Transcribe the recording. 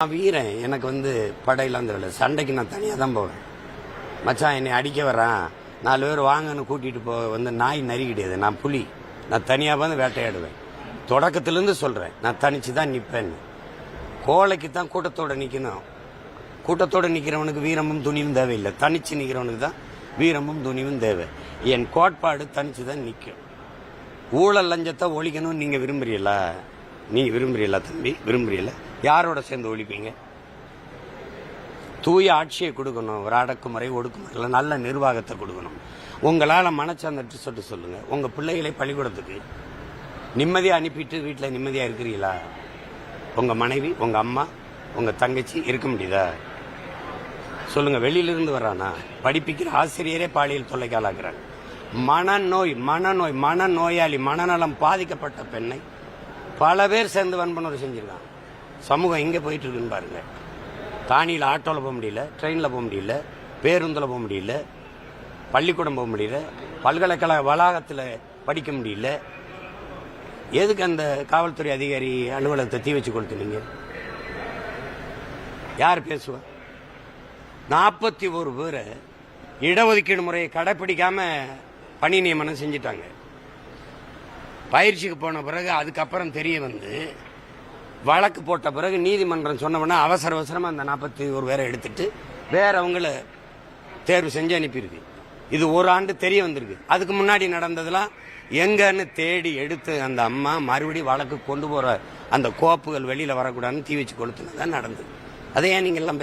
நான் வீரன். எனக்கு வந்து படையெல்லாம் தேவையில்ல சண்டைக்கு நான் தனியாக தான் போவேன். மச்சான் என்னை அடிக்க வரான் நாலு பேர் வாங்கன்னு கூட்டிகிட்டு போக வந்து நாய் நரி கிடையாது நான் புலி. நான் தனியாக வந்து வேட்டையாடுவேன். தொடக்கத்துலேருந்து சொல்கிறேன் நான் தனிச்சு தான் நிற்பேன்னு கோழைக்கு தான் கூட்டத்தோடு நிற்கணும் கூட்டத்தோடு நிற்கிறவனுக்கு வீரமும் துணிவும் தேவையில்லை. தனிச்சு நிற்கிறவனுக்கு தான் வீரமும் துணிவும் தேவை. என் கோட்பாடு தனிச்சு தான் நிற்கும் ஊழல் லஞ்சத்தை ஒழிக்கணும்னு நீங்கள் விரும்புகிறீங்களா நீ விரும்புகிறீங்களா தம்பி? விரும்புகிறீங்களா யாரோட சேர்ந்து ஒழிப்பீங்க? தூய ஆட்சியை கொடுக்கணும் ஒரு அடக்குமுறை ஒடுக்குமுறையில் நல்ல நிர்வாகத்தை கொடுக்கணும். உங்களால் மனச்சாந்தட்டு சொல்லிட்டு சொல்லுங்க. உங்கள் பிள்ளைகளை பள்ளிக்கூடத்துக்கு நிம்மதியாக அனுப்பிட்டு வீட்டில் நிம்மதியாக இருக்கிறீங்களா? உங்கள் மனைவி உங்கள் அம்மா உங்கள் தங்கச்சி இருக்க முடியுதா? சொல்லுங்க வெளியிலிருந்து வர்றானா படிப்பிக்கிற ஆசிரியரே பாலியல் தொல்லைக்கு ஆளாக்குறாங்க மனநோய் மனநோய் மனநோயாளி மனநலம் பாதிக்கப்பட்ட பெண்ணை பல பேர் சேர்ந்து வன்புணர்வு செஞ்சிருக்காங்க. சமூகம் எங்கே போயிட்டு இருக்குன்னு பாருங்க. தானியில் ஆட்டோவில் போக முடியல ட்ரெயினில் போக முடியல பேருந்தில் போக முடியல பள்ளிக்கூடம் போக முடியல பல்கலைக்கழக வளாகத்தில் படிக்க முடியல. எதுக்கு அந்த காவல்துறை அதிகாரி அலுவலகத்தை தீ வச்சு கொடுத்துனீங்க யார் பேசுவா? நாற்பத்தி ஒரு பேரை இடஒதுக்கீடு முறையை கடைப்பிடிக்காம பணி நியமனம் செஞ்சிட்டாங்க. பயிற்சிக்கு போன பிறகு அதுக்கப்புறம் தெரிய வந்து வழக்கு போட்ட பிறகு நீதிமன்றம் சொன்னவொடனே அவசர அவசரமாக அந்த நாற்பத்தி ஒரு பேரை எடுத்துட்டு வேறவங்கள தேர்வு செஞ்சு அனுப்பியிருக்கு. இது ஒரு ஆண்டு தெரிய வந்திருக்கு. அதுக்கு முன்னாடி நடந்ததெல்லாம் எங்கன்னு தேடி எடுத்து அந்த அம்மா மறுபடியும் வழக்கு கொண்டு போகிற அந்த கோப்புகள் வெளியில் வரக்கூடாதுன்னு தீ வச்சு கொளுத்துனதான் நடந்தது. அதை ஏன் நீங்க எல்லாம்